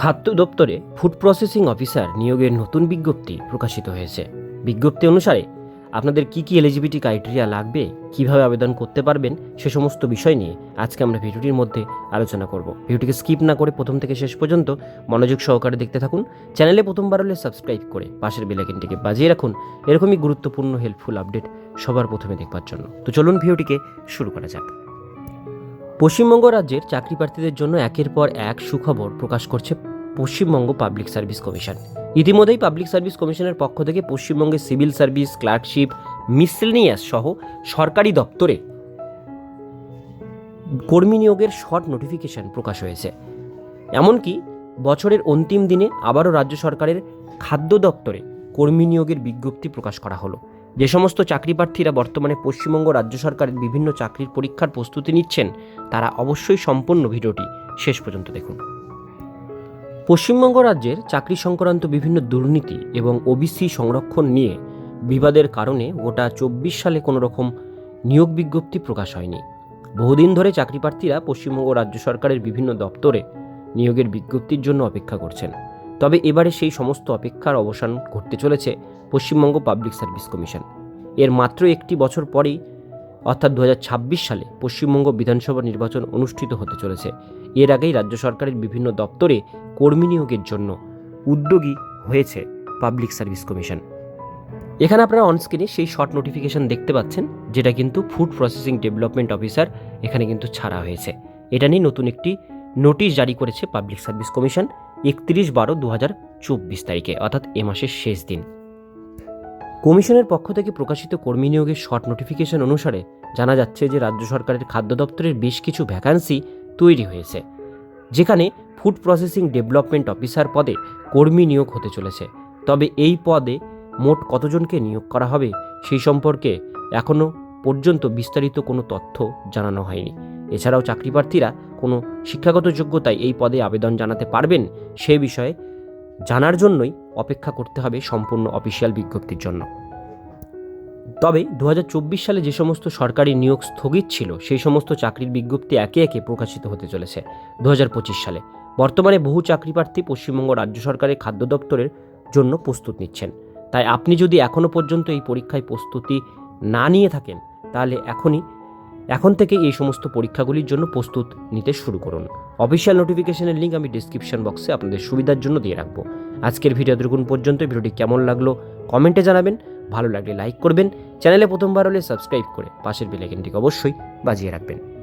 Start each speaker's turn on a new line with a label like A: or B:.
A: খাদ্য দপ্তরে food processing officer নিয়োগের নতুন বিজ্ঞপ্তি প্রকাশিত হয়েছে। বিজ্ঞপ্তি অনুসারে আপনাদের কি কি এলিজিবিলিটি ক্রাইটেরিয়া লাগবে, কীভাবে আবেদন করতে পারবেন, সে সমস্ত বিষয় নিয়ে আজকে আমরা ভিডিওটির মধ্যে আলোচনা করব। ভিডিওটিকে স্কিপ না করে প্রথম থেকে শেষ পর্যন্ত মনোযোগ সহকারে দেখতে থাকুন। চ্যানেলে প্রথমবার হলে সাবস্ক্রাইব করে পাশের বেলাইকনটিকে বাজিয়ে রাখুন। এরকমই গুরুত্বপূর্ণ হেল্পফুল আপডেট সবার প্রথমে দেখবার জন্য। তো চলুন ভিডিওটিকে শুরু করা যাক। পশ্চিমবঙ্গ রাজ্যের চাকরি প্রার্থীদের জন্য একের পর এক সুখবর প্রকাশ করছে পশ্চিমবঙ্গ পাবলিক সার্ভিস কমিশন। ইতিমধ্যেই পাবলিক সার্ভিস কমিশনের পক্ষ থেকে পশ্চিমবঙ্গের সিভিল সার্ভিস, ক্লার্কশিপ মিসলেনিয়াস সহ সরকারি দপ্তরে কর্মী নিয়োগের শর্ট নোটিফিকেশন প্রকাশ হয়েছে। এমনকি বছরের অন্তিম দিনে আবারও রাজ্য সরকারের খাদ্য দপ্তরে কর্মী নিয়োগের বিজ্ঞপ্তি প্রকাশ করা হলো। যে সমস্ত চাকরি প্রার্থীরা বর্তমানে পশ্চিমবঙ্গ রাজ্য সরকারের বিভিন্ন চাকরির পরীক্ষার প্রস্তুতি নিচ্ছেন, তারা অবশ্যই সম্পূর্ণ ভিডিওটি শেষ পর্যন্ত দেখুন। পশ্চিমবঙ্গ রাজ্যের চাকরি সংক্রান্ত বিভিন্ন দুর্নীতি এবং ওবিসি সংরক্ষণ নিয়ে বিবাদের কারণে গোটা চব্বিশ সালে কোনো রকম নিয়োগ বিজ্ঞপ্তি প্রকাশ হয়নি। বহুদিন ধরে চাকরি প্রার্থীরা পশ্চিমবঙ্গ রাজ্য সরকারের বিভিন্ন দপ্তরে নিয়োগের বিজ্ঞপ্তির জন্য অপেক্ষা করছেন। তবে এবারে সেই সমস্ত অপেক্ষার অবসান ঘটতে চলেছে পশ্চিমবঙ্গ পাবলিক সার্ভিস কমিশন। এর মাত্র একটি বছর পরেই, অর্থাৎ দু হাজার ছাব্বিশ সালে পশ্চিমবঙ্গ বিধানসভা নির্বাচন অনুষ্ঠিত হতে চলেছে। এর আগেই রাজ্য সরকারের বিভিন্ন দপ্তরে কর্মী নিয়োগের জন্য উদ্যোগী হয়েছে পাবলিক সার্ভিস কমিশন। এখানে আপনারা অনস্ক্রিনে সেই শর্ট নোটিফিকেশন দেখতে পাচ্ছেন, যেটা কিন্তু ফুড প্রসেসিং ডেভেলপমেন্ট অফিসার এখানে কিন্তু ছাড়া হয়েছে। এটা নিয়ে নতুন একটি নোটিশ জারি করেছে পাবলিক সার্ভিস কমিশন, একত্রিশ বারো দু তারিখে, অর্থাৎ এ মাসের শেষ দিন। কমিশনের পক্ষ থেকে প্রকাশিত কর্মী নিয়োগের শর্ট নোটিফিকেশন অনুসারে জানা যাচ্ছে যে রাজ্য সরকারের খাদ্য দপ্তরের বেশ কিছু ভ্যাকান্সি তৈরি হয়েছে, যেখানে ফুড প্রসেসিং ডেভেলপমেন্ট অফিসার পদে কর্মী নিয়োগ হতে চলেছে। তবে এই পদে মোট কতজনকে নিয়োগ করা হবে সেই সম্পর্কে এখনও পর্যন্ত বিস্তারিত কোনো তথ্য জানানো হয়নি। এছাড়াও চাকরি প্রার্থীরা কোনো শিক্ষাগত যোগ্যতায় এই পদে আবেদন জানাতে পারবেন সে বিষয়ে জানার জন্যই অপেক্ষা করতে হবে সম্পূর্ণ অফিসিয়াল বিজ্ঞপ্তির জন্য। তবে দু হাজার চব্বিশ সালে যে সমস্ত সরকারি নিয়োগ স্থগিত ছিল, সেই সমস্ত চাকরির বিজ্ঞপ্তি একে একে প্রকাশিত হতে চলেছে দু হাজার পঁচিশ সালে। বর্তমানে বহু চাকরি প্রার্থী পশ্চিমবঙ্গ রাজ্য সরকারের খাদ্য দপ্তরের জন্য প্রস্তুত নিচ্ছেন। তাই আপনি যদি এখনও পর্যন্ত এই পরীক্ষায় প্রস্তুতি না নিয়ে থাকেন, তাহলে এখনই, এখন থেকে এই সমস্ত পরীক্ষাগুলির জন্য প্রস্তুত নিতে শুরু করুন। অফিসিয়াল নোটিফিকেশনের লিঙ্ক আমি ডিসক্রিপশন বক্সে আপনাদের সুবিধার জন্য দিয়ে রাখব। আজকের ভিডিও দেখুন পর্যন্ত ভিডিওটি কেমন লাগল কমেন্টে জানাবেন। ভালো লাগলে লাইক করবেন। চ্যানেলে প্রথমবার হলে সাবস্ক্রাইব করে পাশের বেলাইকনটিকে অবশ্যই বাজিয়ে রাখবেন।